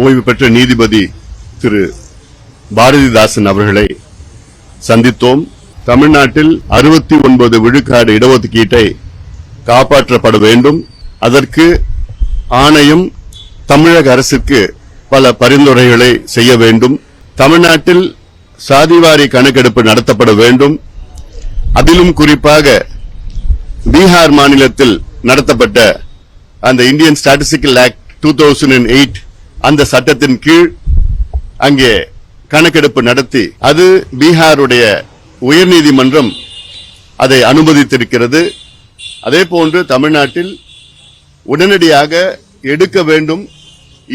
ஓய்வு பெற்ற நீதிபதி திரு பாரதிதாசன் அவர்களை சந்தித்தோம். தமிழ்நாட்டில் அறுபத்தி ஒன்பது விழுக்காடு இடஒதுக்கீட்டை காப்பாற்றப்பட வேண்டும். அதற்கு ஆணையம் தமிழக அரசுக்கு பல பரிந்துரைகளை செய்ய வேண்டும். தமிழ்நாட்டில் சாதிவாரி கணக்கெடுப்பு நடத்தப்பட வேண்டும். அதிலும் குறிப்பாக பீகார் மாநிலத்தில் நடத்தப்பட்ட அந்த Indian statistical act two thousand eight அந்த சட்டத்தின் கீழ் அங்கே கணக்கெடுப்பு நடத்தி அது பீகாருடைய உயர்நீதிமன்றம் அதை அனுமதித்திருக்கிறது. அதே போன்று தமிழ்நாட்டில் உடனடியாக எடுக்க வேண்டும்.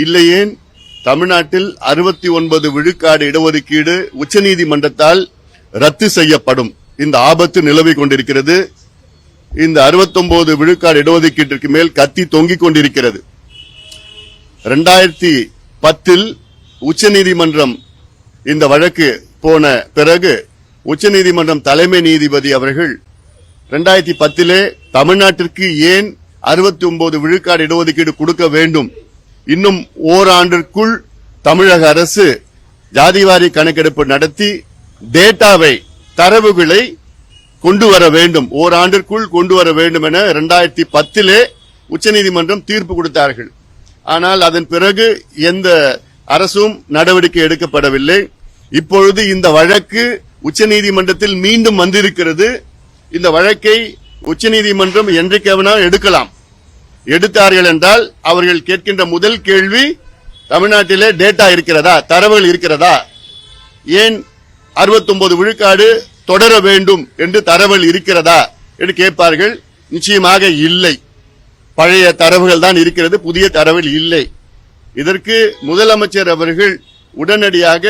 இல்லையேன் தமிழ்நாட்டில் அறுபத்தி ஒன்பது விழுக்காடு இடஒதுக்கீடு உச்சநீதிமன்றத்தால் ரத்து செய்யப்படும். இந்த ஆபத்து நிலவிக் கொண்டிருக்கிறது. இந்த 69 விழுக்காடு இடஒதுக்கீட்டிற்கு மேல் கத்தி தொங்கிக் கொண்டிருக்கிறது. ரெண்டாயிரத்தி பத்தில் உச்சநீதிமன்றம் இந்த வழக்கு போன பிறகு உச்சநீதிமன்றம் தலைமை நீதிபதி அவர்கள் ரெண்டாயிரத்தி பத்திலே தமிழ்நாட்டிற்கு ஏன் 69 விழுக்காடு இடஒதுக்கீடு கொடுக்க வேண்டும்? இன்னும் ஓராண்டிற்குள் தமிழக அரசு ஜாதிவாரி கணக்கெடுப்பு நடத்தி டேட்டாவை தரவுகளை கொண்டு வர வேண்டும். ஓராண்டிற்குள் கொண்டு வர வேண்டும் என இரண்டாயிரத்தி பத்திலே உச்சநீதிமன்றம் தீர்ப்பு கொடுத்தார்கள். ஆனால் அதன் பிறகு எந்த அரசும் நடவடிக்கை எடுக்கப்படவில்லை. இப்பொழுது இந்த வழக்கு உச்சநீதிமன்றத்தில் மீண்டும் வந்திருக்கிறது. இந்த வழக்கை உச்சநீதிமன்றம் என்றைக்கு வேணாலும் எடுக்கலாம். எடுத்தார்கள் என்றால் அவர்கள் கேட்கின்ற முதல் கேள்வி தமிழ்நாட்டிலே டேட்டா இருக்கிறதா? தரவுகள் இருக்கிறதா? ஏன் 69 விழுக்காடு தொடர வேண்டும் என்று தரவுகள் இருக்கிறதா? என்று கேட்பார்கள். நிச்சயமாக இல்லை. பழைய தரவுகள் தான் இருக்கிறது புதிய தரவுகள் இல்லை. இதற்கு முதலமைச்சர் அவர்கள் உடனடியாக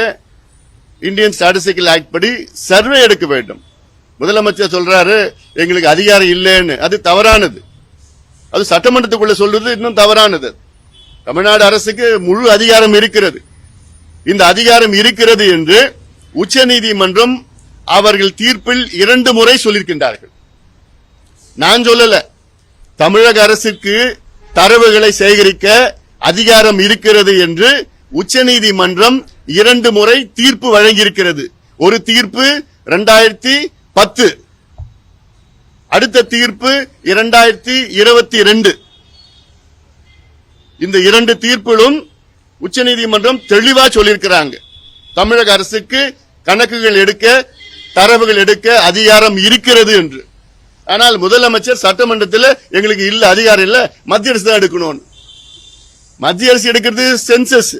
இந்தியன் ஸ்டாட்டிஸ்டிக்கல் ஆக்ட் படி சர்வே எடுக்க வேண்டும். முதலமைச்சர் சொல்றாரு எங்களுக்கு அதிகாரம் இல்லைன்னு. அது தவறானது. அது சட்டமன்றத்துக்குள்ள சொல்றது இன்னும் தவறானது. தமிழ்நாடு அரசுக்கு முழு அதிகாரம் இருக்கிறது. இந்த அதிகாரம் இருக்கிறது என்று உச்சநீதிமன்றம் அவர்கள் தீர்ப்பில் இரண்டு முறை சொல்லியிருக்கின்றார்கள். நான் சொல்லல. தமிழக அரசுக்கு தரவுகளை சேகரிக்க அதிகாரம் இருக்கிறது என்று உச்சநீதிமன்றம் இரண்டு முறை தீர்ப்பு வழங்கியிருக்கிறது. ஒரு தீர்ப்பு இரண்டாயிரத்தி பத்து. அடுத்த தீர்ப்பு இரண்டாயிரத்தி இருபத்தி ரெண்டு. இந்த இரண்டு தீர்ப்பிலும் உச்சநீதிமன்றம் தெளிவா சொல்லியிருக்கிறாங்க. தமிழக அரசுக்கு கணக்குகள் எடுக்க தரவுகள் எடுக்க அதிகாரம் இருக்கிறது என்று. ஆனால் முதலமைச்சர் சட்டமன்றத்தில் எங்களுக்கு இல்ல அதிகாரம் இல்ல. மத்திய அரசு தான் எடுக்கணும். மத்திய அரசு எடுக்கிறது சென்சஸ்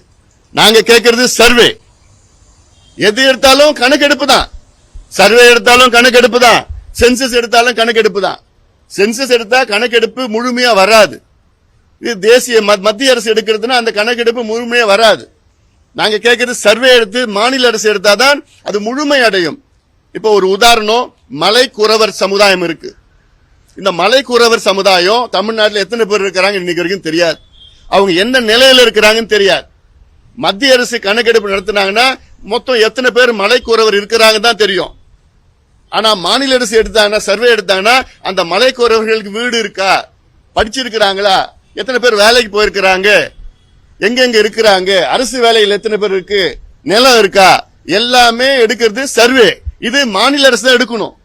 நாங்க கேட்கறது சர்வே எது எடுத்தாலும் கணக்கெடுப்பு தான். சர்வே எடுத்தாலும் கணக்கெடுப்பு தான். சென்சஸ் எடுத்தாலும் கணக்கெடுப்பு தான். சென்சஸ் எடுத்தா கணக்கெடுப்பு முழுமையா வராது. இது தேசிய மத்- மத்திய அரசு எடுக்கிறதுனா அந்த கணக்கெடுப்பு முழுமையா வராது. நாங்க கேட்கறது சர்வே எடுத்து மாநில அரசு எடுத்தாதான் அது முழுமை அடையும். இப்போ ஒரு உதாரணம் மலை சமுதாயம் இருக்கு. இந்த மலைக்குறவர் சமுதாயம் தமிழ்நாட்டில் எத்தனை பேர் இருக்கிறாங்க இன்னைக்கு வரைக்கும் தெரியாது. அவங்க என்ன நிலையில இருக்கிறாங்கன்னு தெரியாது. மத்திய அரசு கணக்கெடுப்பு நடத்தினாங்கன்னா மொத்தம் எத்தனை பேர் மலை இருக்கிறாங்க தான் தெரியும். ஆனா மாநில அரசு எடுத்தாங்கன்னா சர்வே எடுத்தாங்கன்னா அந்த மலைக்குறவர்களுக்கு வீடு இருக்கா? படிச்சிருக்கிறாங்களா? எத்தனை பேர் வேலைக்கு போயிருக்கிறாங்க? எங்கெங்க இருக்கிறாங்க? அரசு வேலையில் எத்தனை பேர் இருக்கு? நிலம் இருக்கா? எல்லாமே எடுக்கிறது சர்வே. இது மாநில அரசு தான் எடுக்கணும்.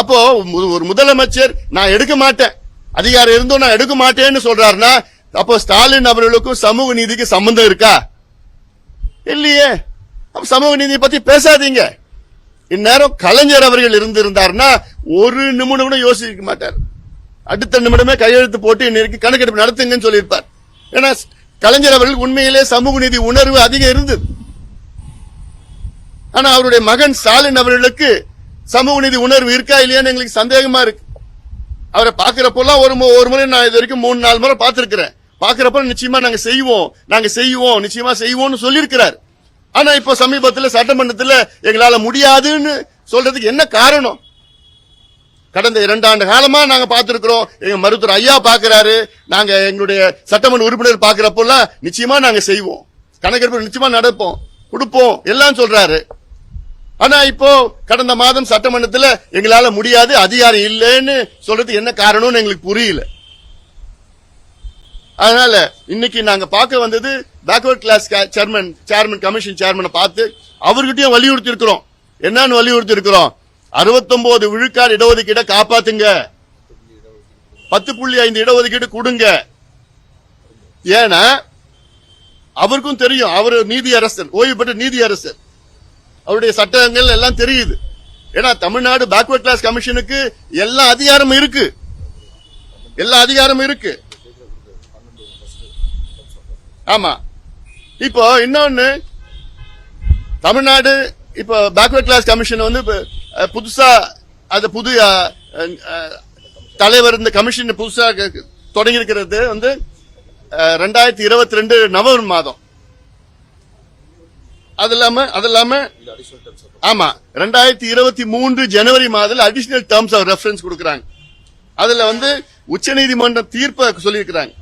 அப்போ ஒரு முதலமைச்சர் நான் எடுக்க மாட்டேன். அதிகாரம் இருந்தும் நான் எடுக்க மாட்டேன்னு சொல்றாருன்னா அப்போ ஸ்டாலின் அவர்களுக்கும் சமூக நீதிக்கு சம்பந்தம் இருக்கா? இல்லையே. சமூக நீதியை பத்தி பேசாதீங்க. இந்நேரம் கலைஞர் அவர்கள் இருந்திருந்தாருன்னா ஒரு நிமிடம் கூட யோசிக்க மாட்டார். அடுத்த நிமிடமே கையெழுத்து போட்டு இன்னைக்கு கணக்கெடுப்பு நடத்துங்கன்னு சொல்லியிருப்பார். ஏன்னா கலைஞர் அவர்கள் உண்மையிலே சமூக நீதி உணர்வு அதிகம் இருந்தது. ஆனா அவருடைய மகன் ஸ்டாலின் அவர்களுக்கு சமூக நீதி உணர்வு இருக்கா இல்லையான்னு எங்களுக்கு சந்தேகமா இருக்கு. அவரை பாக்குறப்பெல்லாம் ஒரு மு- ஒரு முறை நான் இது வரைக்கும் மூணு நாலு முறை பார்த்திருக்கிறேன். பாக்குறப்ப நிச்சயமா நாங்க செய்வோம். நாங்க செய்வோம். நிச்சயமா செய்வோம்னு சொல்லியிருக்கிறார். ஆனா இப்போ சமீபத்தில் சட்டமன்றத்தில் எங்களால முடியாதுன்னு சொல்றதுக்கு என்ன காரணம்? கடந்த இரண்டாண்டு காலமா நாங்க பார்த்திருக்கிறோம். எங்க மருத்துவர் ஐயா பாக்குறாரு நாங்க எங்களுடைய சட்டமன்ற உறுப்பினர் பாக்குறப்பெல்லாம் நிச்சயமா நாங்க செய்வோம். கணக்கெடுப்பு நிச்சயமா நடப்போம். கொடுப்போம். எல்லாம் சொல்றாரு. ஆனா இப்போ கடந்த மாதம் சட்டமன்றத்தில் எங்களால முடியாது அதிகாரம் இல்லைன்னு சொல்றது என்ன காரணம்னு எங்களுக்கு புரியல. அதனால இன்னைக்கு நாங்க பார்க்க வந்தது backward class chairman chairman commission சேர்மனை பார்த்து அவர்கிட்டயும் வலியுறுத்தி இருக்கிறோம் என்னன்னு வலியுறுத்தி இருக்கிறோம் 69 விழுக்காடு இடஒதுக்கீட காப்பாத்துங்க. பத்து புள்ளி ஐந்து இடஒதுக்கீடு கொடுங்க. ஏன்னா அவருக்கும் தெரியும் அவர் நீதி அரசர் ஓய்வு பெற்ற நீதி அரசர் அவருடைய சட்டங்கள் எல்லாம் தெரியுது. ஏன்னா தமிழ்நாடு பேக்வர்ட் கிளாஸ் கமிஷனுக்கு எல்லா அதிகாரமும் இருக்கு. எல்லா அதிகாரமும் இருக்கு. ஆமா. இப்போ இன்னொன்னு தமிழ்நாடு இப்போ பேக்வர்ட் கிளாஸ் கமிஷன் வந்து புதுசா அது புது தலைவர் இந்த கமிஷன் புதுசா தொடங்கி இருக்கிறது வந்து ரெண்டாயிரத்தி இருபத்தி ரெண்டு நவம்பர் மாதம். அது இல்லாம அது இல்லாம ஆமா ரெண்டாயிரத்தி இருபத்தி மூன்று ஜனவரி மாதத்தில் அடிஷனல் டேர்ம்ஸ் ஆஃப் ரெஃபரன்ஸ் கொடுக்கறாங்க அதுல வந்து உச்சநீதிமன்ற தீர்ப்பை சொல்லியிருக்கிறாங்க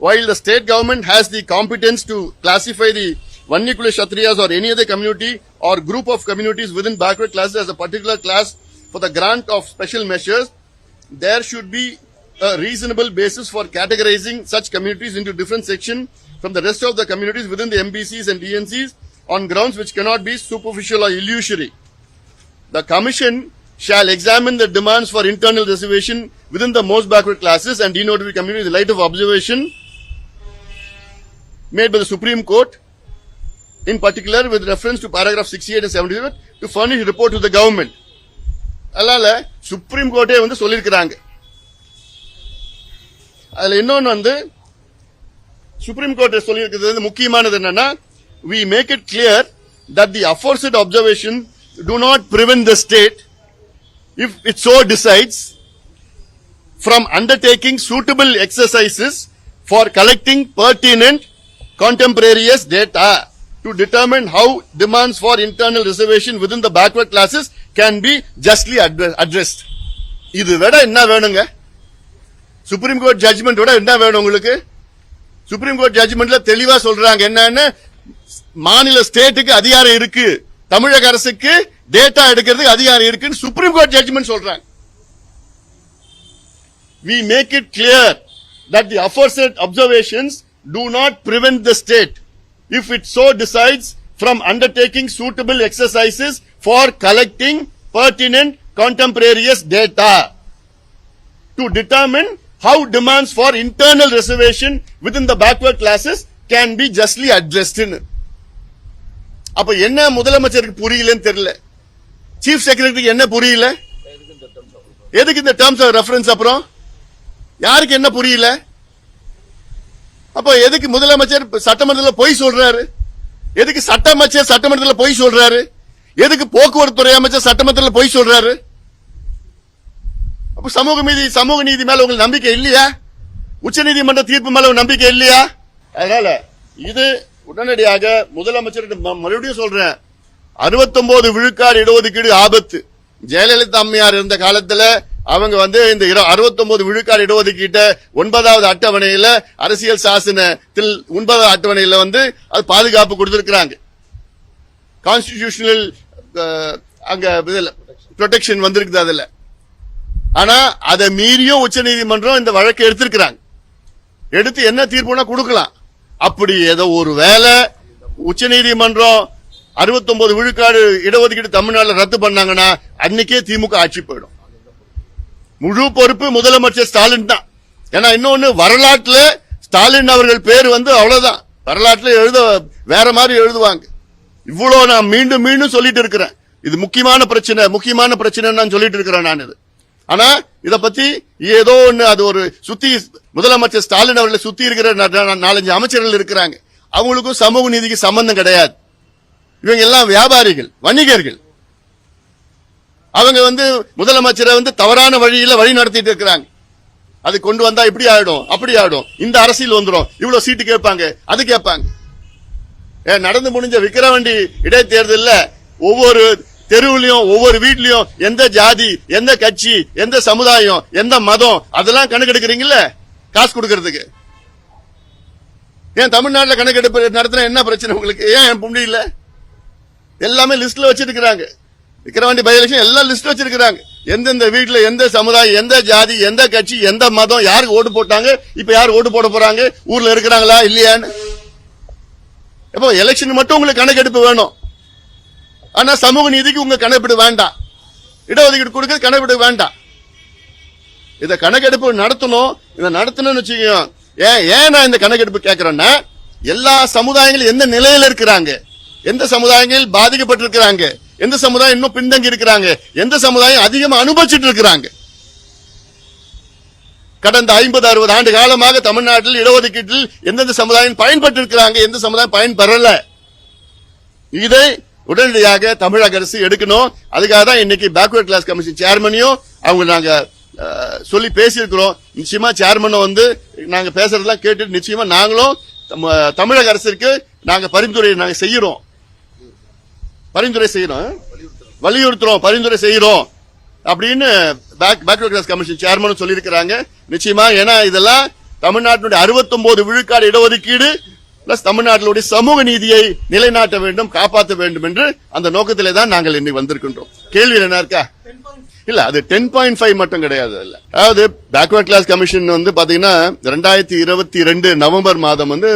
while the state government has the competence to classify the Vannikula Kshatriyas or any other community or group of communities within backward classes as a particular class for the grant of special measures, there should be a reasonable basis for categorizing such communities into different sections from the rest of the communities within the MBCs and DNCs on grounds which cannot be superficial or illusory. The Commission shall examine the demands for internal reservation within the most backward classes and denoted communities in the light of observation made by the Supreme Court, in particular with reference to paragraph 68 and 77, to furnish a report to the government. அதனால supreme கோர்ட்டே வந்து சொல்லியிருக்கிறாங்க அதில் இன்னொன்று வந்து supreme court சொல்லியிருக்கிறது முக்கியமானது என்னன்னா we make it clear that the aforesaid observation to not prevent the state if it so decides from undertaking suitable exercises for collecting pertinent contemporaneous data to determine how demands for internal reservation within the backward classes can be justly addressed இது விட என்ன வேணுங்க supreme court judgement விட என்ன வேணும் உங்களுக்கு supreme court ஜட்ஜ்மெண்ட்ல தெளிவா சொல்றாங்க என்னன்னு மாநில ஸ்டேட்டுக்கு அதிகாரம் இருக்கு தமிழக அரசுக்கு டேட்டா எடுக்கிறதுக்கு அதிகாரம் இருக்குன்னு சுப்ரீம் கோர்ட் ஜட்ஜ்மெண்ட் சொல்றாங்க we make it clear that the aforesaid observations to not prevent the state if it so decides from undertaking suitable exercises for collecting pertinent contemporaneous data to determine how demands for internal reservation within the backward classes can be justly addressed in. அப்ப என்ன முதலமைச்சருக்கு புரியலன்னு தெரியல. Chief செக்ரட்டரிக்கு என்ன புரியல? எதுக்கு இந்த terms of reference அப்புறம்? யாருக்கு என்ன புரியல? அப்போ எதுக்கு முதலமைச்சர் சட்டமன்றத்தில் பொய் சொல்றாரு? எதுக்கு சட்ட அமைச்சர் சட்டமன்றத்தில் பொய் சொல்றாரு? எதுக்கு போக்குவரத்து துறை அமைச்சர் சட்டமன்றத்தில் பொய் சொல்றாரு? அப்ப சமூக நீதி சமூக நீதி மேல உங்களுக்கு நம்பிக்கை இல்லையா? உச்ச நீதிமன்ற தீர்ப்பு மேல நம்பிக்கை இல்லையா? அதனால இது உடனடியாக முதலமைச்சர் மறுபடியும் சொல்றேன். 69 விழுக்காடு இடஒதுக்கீடு ஆபத்து. ஜெயலலிதா அம்மையார் இருந்த காலத்துல அவங்க வந்து இந்த அறுபத்தொன்பது விழுக்காடு இடஒதுக்கீட்ட ஒன்பதாவது அட்டவணையில அரசியல் சாசனத்தில் ஒன்பதாவது அட்டவணையில வந்து அது பாதுகாப்பு கொடுத்திருக்கிறாங்க. கான்ஸ்டிடியூஷனல் அங்க ப்ரொடெக்ஷன் வந்திருக்குது அதுல. ஆனா அதை மீறியும் உச்சநீதிமன்றம் இந்த வழக்கை எடுத்திருக்கிறாங்க. எடுத்து என்ன தீர்ப்புனா கொடுக்கலாம். அப்படி ஏதோ ஒரு வேலை உச்சநீதிமன்றம் 69 விழுக்காடு இடஒதுக்கீடு தமிழ்நாட்டில் ரத்து பண்ணாங்கன்னா அன்னைக்கே திமுக ஆட்சி போயிடும். முழு பொறுப்பு முதலமைச்சர் ஸ்டாலின் தான். ஏன்னா இன்னொன்னு வரலாற்றுல ஸ்டாலின் அவர்கள் பேர் வந்து அவ்வளவுதான். வரலாற்றுல எழுத வேற மாதிரி எழுதுவாங்க. இவ்வளவு நான் மீண்டும் மீண்டும் சொல்லிட்டு இருக்கிறேன். இது முக்கியமான பிரச்சனை முக்கியமான பிரச்சனை நான் சொல்லிட்டு இருக்கிறேன் நான் இது. ஆனா இத பத்தி ஏதோ ஒண்ணு அது ஒரு சுத்தி முதலமைச்சர் ஸ்டாலின் அவர்களை சுத்தி இருக்கிற நாலஞ்சு அமைச்சர்கள் இருக்கிறாங்க. அவங்களுக்கும் சமூக நீதிக்கு சம்பந்தம் கிடையாது. இவங்க எல்லாம் வியாபாரிகள் வணிகர்கள். அவங்க வந்து முதலமைச்சரை வந்து தவறான வழியில வழி நடத்திட்டு இருக்கிறாங்க. அது கொண்டு வந்தா இப்படி ஆயிடும் அப்படி ஆயிடும். இந்த அரசியல் வந்துடும் இவ்வளவு சீட்டு கேட்பாங்க அது கேட்பாங்க. நடந்து முடிஞ்ச விக்கிரவண்டி இடைத்தேர்தலில் ஒவ்வொரு தெருவுலயும் ஒவ்வொரு வீட்லயும் எந்த ஜாதி எந்த கட்சி எந்த சமுதாயம் எந்த மதம் அதெல்லாம் கணக்கெடுக்கிறீங்கல்ல? காசு கொடுக்கறதுக்கு. ஏன் தமிழ்நாட்டில் கணக்கெடுப்பு நடத்தினா என்ன பிரச்சனை உங்களுக்கு? ஏன் முடியல எல்லாமே லிஸ்ட்ல வச்சிருக்கிறாங்க. விக்கிரவாண்டி பை எலெக்ஷன் எல்லாம் லிஸ்ட் வச்சிருக்கிறாங்க. எந்தெந்த வீட்டுல எந்த சமுதாயம் எந்த ஜாதி எந்த கட்சி எந்த மதம் யாருக்கு ஓட்டு போட்டாங்க இப்ப யார் ஓட்டு போட போறாங்க ஊர்ல இருக்கிறாங்களா இல்லையான்னு? இப்போ எலெக்ஷன் மட்டும் உங்களுக்கு கணக்கெடுப்பு வேணும். ஆனா சமூக நீதிக்கு உங்க கணக்கெடுப்பு வேண்டாம். இடஒதுக்கீடு கொடுக்க கணக்கெடுப்பு வேண்டாம். இதை கணக்கெடுப்பு நடத்தணும். இதை நடத்தணும்னு வச்சுக்கோங்க. ஏன் ஏன் நான் இந்த கணக்கெடுப்பு கேட்கிறேன்னா எல்லா சமுதாயங்களும் எந்த நிலையில இருக்கிறாங்க? எந்த சமுதாயங்கள் பாதிக்கப்பட்டிருக்கிறாங்க? எந்த சமுதாயம் இன்னும் பின்தங்கி இருக்கிறாங்க? எந்த சமுதாயம் அதிகமா அனுபவிச்சுட்டு இருக்கிறாங்க? கடந்த ஐம்பது அறுபது ஆண்டு காலமாக தமிழ்நாட்டில் இடஒதுக்கீட்டில் எந்தெந்த சமுதாயம் பயன்பட்டு இருக்கிறாங்க எந்த சமுதாயம் பயன்பெறல? இதை உடனடியாக தமிழக அரசு எடுக்கணும். அதுக்காக தான் இன்னைக்கு பேக்வர்ட் கிளாஸ் கமிஷன் சேர்மனையும் அவங்க நாங்க சொல்லி பேசியிருக்கிறோம். நிச்சயமா சேர்மனை வந்து நாங்க பேசுறதெல்லாம் கேட்டுட்டு நிச்சயமா நாங்களும் தமிழக அரசிற்கு நாங்க பரிந்துரை நாங்க செய்யறோம். பரிந்துரை செய்யறோம். வலியுறுத்துறோம். பரிந்துரை செய்யறோம். அப்படின்னு பேக் பேக்வர்ட் கிளாஸ் கமிஷன் சேர்மனும் சொல்லியிருக்கிறாங்க. நிச்சயமா ஏன்னா இதெல்லாம் தமிழ்நாட்டினுடைய 69 விழுக்காடு இடஒதுக்கீடு பிளஸ் தமிழ்நாட்டிலுடைய சமூக நீதியை நிலைநாட்ட வேண்டும் காப்பாற்ற வேண்டும் என்று அந்த நோக்கத்திலே தான் நாங்கள் இன்னைக்கு வந்திருக்கின்றோம். கேள்வி என்ன இருக்கா? இல்ல அது டென் பாயிண்ட் ஃபைவ் மட்டும் கிடையாது இல்ல அதாவது பேக்வர்ட் கிளாஸ் கமிஷன் வந்து பாத்தீங்கன்னா ரெண்டாயிரத்தி இருபத்தி ரெண்டு நவம்பர் மாதம் வந்து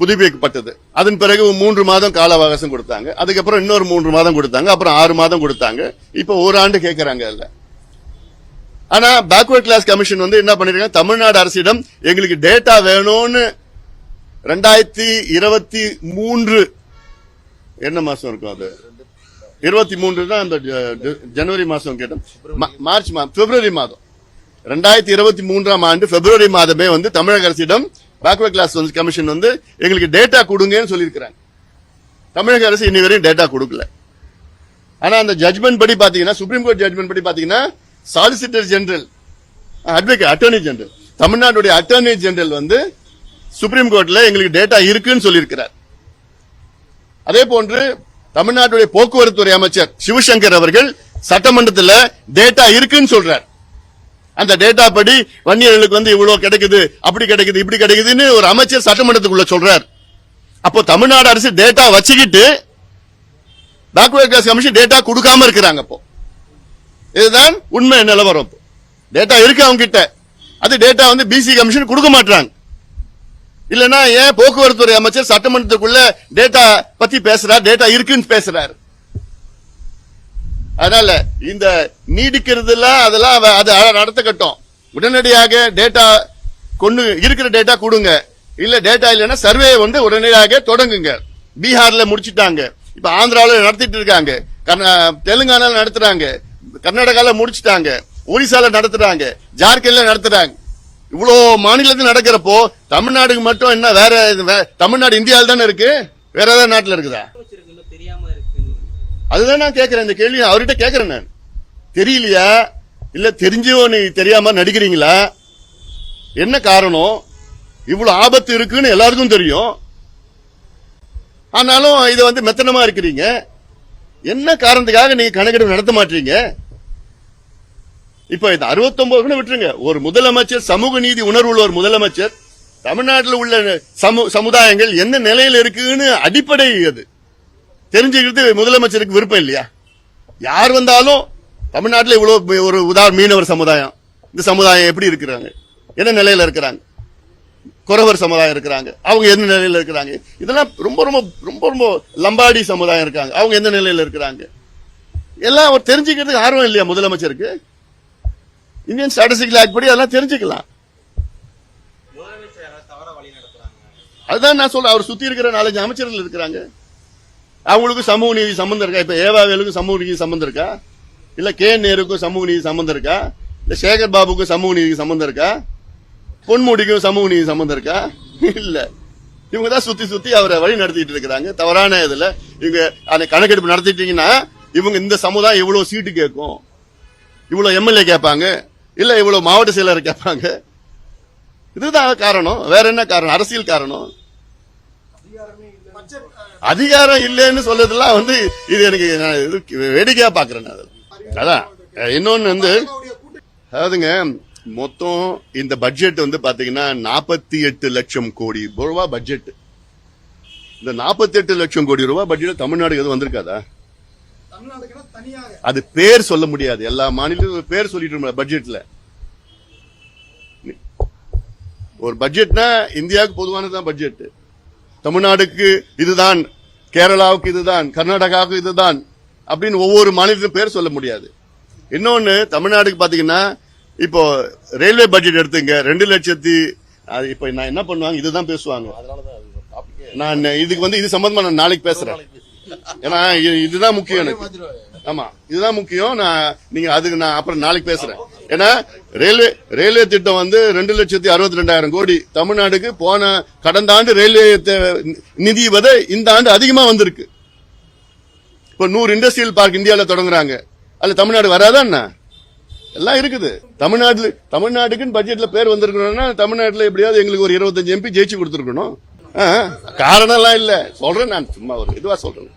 புதுப்பிக்கப்பட்டது. அதன் பிறகு மூன்று மாதம் கால அவகாசம் கொடுத்தாங்க. அதுக்கப்புறம் இன்னொரு மூன்று மாதம் கொடுத்தாங்க. அப்புறம் ஆறு மாதம் கொடுத்தாங்க. இப்போ ஒரு ஆண்டு கேட்கறாங்க இல்ல ஆனா பேக்வர்ட் கிளாஸ் கமிஷன் வந்து என்ன பண்ணிருக்காங்க? தமிழ்நாடு அரசிடம் எங்களுக்கு டேட்டா வேணும்னு ரெண்டாயிரத்தி இருபத்தி மூன்று. என்ன மாசம் இருக்கும் அது? இருபத்தி மூன்று தான் அந்த ஜ- ஜனவரி மாசம் கேட்டோம். மா- மார்ச் மாதம் பிப்ரவரி மாதம். ரெண்டாயிரத்தி இருபத்தி மூன்றாம் ஆண்டு பிப்ரவரி மாதமே வந்து தமிழக அரசிடம் பேக்வர்ட் கிளாஸ் கமிஷன் வந்து எங்களுக்கு டேட்டா கொடுங்கன்னு சொல்லியிருக்கிறாங்க. தமிழக அரசு இன்னி வரையும் டேட்டா கொடுக்கல. ஆனா அந்த ஜட்மெண்ட் படி பாத்தீங்கன்னா சுப்ரீம் கோர்ட் ஜட்மெண்ட் படி பாத்தீங்கன்னா solicitor general advocate attorney general தமிழ்நாட்டுடைய அட்டர்னி ஜெனரல் வந்து சுப்ரீம் கோர்ட்ல எங்களுக்கு டேட்டா இருக்குன்னு சொல்லியிருக்கிறார். அதே போன்று தமிழ்நாட்டுடைய போக்குவரத்து துறை அமைச்சர் சிவசங்கர் அவர்கள் சட்டமன்றத்தில் டேட்டா இருக்குன்னு சொல்றார். அந்த டேட்டா படி வன்னியர்களுக்கு வந்து இவ்வளவு கிடைக்குது அப்படி கிடைக்குது இப்படி கிடைக்குதுன்னு ஒரு அமைச்சர் சட்டமன்றத்துக்குள்ள சொல்றார். அப்போ தமிழ்நாடு அரசு டேட்டா வச்சுக்கிட்டு பேக்வர்ட் கிளாஸ் கமிஷன் டேட்டா கொடுக்காம இருக்கிறாங்க அப்போ இதுதான் உண்மை நிலவரம் டேட்டா இருக்கு அவங்க கிட்ட அது டேட்டா வந்து பிசி கமிஷன் கொடுக்க மாட்டாங்க இல்லனா ஏன் போக்குவரத்து துறை அமைச்சர் சட்டமன்றத்துக்குள்ள டேட்டா பத்தி பேசுறார்? டேட்டா இருக்குன்னு பேசுறாரு. அதனால இந்த நீடிக்கிறதுலாம் அதெல்லாம் அவ- அது நடத்தக்கட்டும் உடனடியாக டேட்டா கொண்டு இருக்கிற டேட்டா கொடுங்க. இல்ல டேட்டா இல்லைன்னா சர்வே வந்து உடனடியாக தொடங்குங்க. பீகார்ல முடிச்சிட்டாங்க. இப்ப ஆந்திராவில் நடத்திட்டு இருக்காங்க. கர்நா- தெலுங்கானால நடத்துறாங்க. கர்நாடகால முடிச்சிட்டாங்க. ஒடிசால நடத்துறாங்க. ஜார்க்கண்ட்ல நடத்துறாங்க. இவ்வளோ மாநிலத்தில் நடக்கிறப்போ தமிழ்நாடுக்கு மட்டும் என்ன வேற இது வே- தமிழ்நாடு இந்தியாவில் தானே இருக்கு? வேற ஏதாவது நாட்டில் இருக்குதா? அதுதான் நான் கேட்கிறேன் இந்த கேள்வி. அவர்கிட்ட கேட்கிறேன் நான். தெரியலையா? இல்ல தெரிஞ்சோ நீ தெரியாம நடிக்கிறீங்களா? என்ன காரணம்? இவ்வளவு ஆபத்து இருக்குன்னு எல்லாருக்கும் தெரியும். ஆனாலும் இதை வந்து மெத்தனமா இருக்கிறீங்க. என்ன காரணத்துக்காக நீங்க கணக்கெடுப்பு நடத்த மாட்டீங்க? இப்ப இந்த 69 விட்டுருங்க. ஒரு முதலமைச்சர் சமூக நீதி உணர்வுள்ள ஒரு முதலமைச்சர் தமிழ்நாட்டில் உள்ள சமு- சமுதாயங்கள் என்ன நிலையில் இருக்குன்னு அடிப்படை அது. தெரிஞ்சுக்கிறது முதலமைச்சருக்கு விருப்பம் இல்லையா? யார் வந்தாலும் தமிழ்நாட்டில் இவ்வளோ ஒரு உதாரண மீனவர் சமுதாயம். இந்த சமுதாயம் எப்படி இருக்கிறாங்க? என்ன நிலையில் இருக்கிறாங்க? குறவர் சமுதாயம் இருக்கிறாங்க. அவங்க எந்த நிலையில் இருக்கிறாங்க? இதெல்லாம் ரொம்ப ரொம்ப ரொம்ப ரொம்ப லம்பாடி சமுதாயம் இருக்காங்க. அவங்க எந்த நிலையில் இருக்கிறாங்க? எல்லாம் அவர் தெரிஞ்சுக்கிறதுக்கு ஆர்வம் இல்லையா முதலமைச்சருக்கு? இந்தியன் ஸ்டாட்டிஸ்டிக்கல் ஆக்ட் படி அதெல்லாம் தெரிஞ்சுக்கலாம் முதலமைச்சர் யாராவது தவறா வழி நடத்துறாங்க அதுதான் நான் சொல்றேன். அவர் சுத்தி இருக்கிற நாலஞ்சு அமைச்சர்கள் இருக்கிறாங்க. அவங்களுக்கு சமூக நீதி சம்பந்தம் இருக்கா? இப்ப ஏவாவேலுக்கும் சமூக நீதி சம்பந்தம் இருக்கா? இல்ல கே நேருக்கும் சமூக நீதி சம்பந்தம் இருக்கா? இல்ல சேகர் பாபுக்கும் சமூக நீதி சம்பந்தம் இருக்கா? பொன்முடிக்கும் சமூக நீதி சம்பந்தம் இருக்கா? இல்ல. இவங்க தான் சுத்தி சுத்தி அவரை வழி நடத்திட்டு இருக்கிறாங்க. தவறான இதுல இவங்க அந்த கணக்கெடுப்பு நடத்திட்டீங்கன்னா இவங்க இந்த சமுதாயம் இவ்வளவு சீட்டு கேட்கும். இவ்வளவு எம்எல்ஏ கேட்பாங்க. இல்ல இவ்வளவு மாவட்ட செயலர் கேட்பாங்க. இதுதான் காரணம். வேற என்ன காரணம்? அரசியல் காரணம்? அதிகாரம் இல்லைன்னு சொல்றதெல்லாம் வந்து இது எனக்கு நான் இது வேடிக்கையா பாக்குறேன் அதான். இன்னொன்னு வந்து அதாவதுங்க மொத்தம் இந்த பட்ஜெட் வந்து பாத்தீங்கன்னா நாற்பத்தி எட்டு லட்சம் கோடி ரூபா பட்ஜெட் இந்த நாற்பத்தி எட்டு லட்சம் கோடி ரூபாய் பட்ஜெட் தமிழ்நாடு எதுவும் வந்திருக்காதா? அது பேர் சொல்ல முடியாது. எல்லா மாநிலத்திலும் பேர் சொல்லிட்டு பட்ஜெட்ல ஒரு பட்ஜெட்னா இந்தியாவுக்கு பொதுவானதுதான் பட்ஜெட் தமிழ்நாடுக்கு இதுதான் கேரளாவுக்கு இதுதான் கர்நாடகாவுக்கு இதுதான் அப்படின்னு ஒவ்வொரு மாநிலத்திலும் பேர் சொல்ல முடியாது. இன்னொன்னு தமிழ்நாடுக்கு பாத்தீங்கன்னா இப்போ ரயில்வே பட்ஜெட் எடுத்துங்க ரெண்டு லட்சத்தி அது இப்ப நான் என்ன பண்ணுவாங்க இதுதான் பேசுவாங்க. நான் இதுக்கு வந்து இது சம்பந்தமா நான் நாளைக்கு பேசுறேன். ஏன்னா இதுதான் முக்கியம் எனக்கு. ஆமா இதுதான் முக்கியம். நான் நீங்க அதுக்கு நான் அப்புறம் நாளைக்கு பேசுறேன். ஏன்னா ரயில்வே ரயில்வே திட்டம் வந்து ரெண்டு லட்சத்தி அறுபத்தி ரெண்டாயிரம் கோடி தமிழ்நாடுக்கு போன கடந்த ஆண்டு ரயில்வே நிதி விட இந்த ஆண்டு அதிகமா வந்திருக்கு. இப்போ நூறு இண்டஸ்ட்ரியல் பார்க் இந்தியாவில் தொடங்குறாங்க. அதில் தமிழ்நாடு வராதா என்ன? எல்லாம் இருக்குது. தமிழ்நாட்டில் தமிழ்நாட்டுக்குன்னு பட்ஜெட்ல பேர் வந்திருக்கணும்னா தமிழ்நாட்டில் எப்படியாவது எங்களுக்கு ஒரு இருபத்தஞ்சு எம்பி ஜெயிச்சு கொடுத்துருக்கணும். ஆ, காரணம்லாம் இல்லை. சொல்றேன் நான் சும்மா ஒரு இதுவாக சொல்றேன்.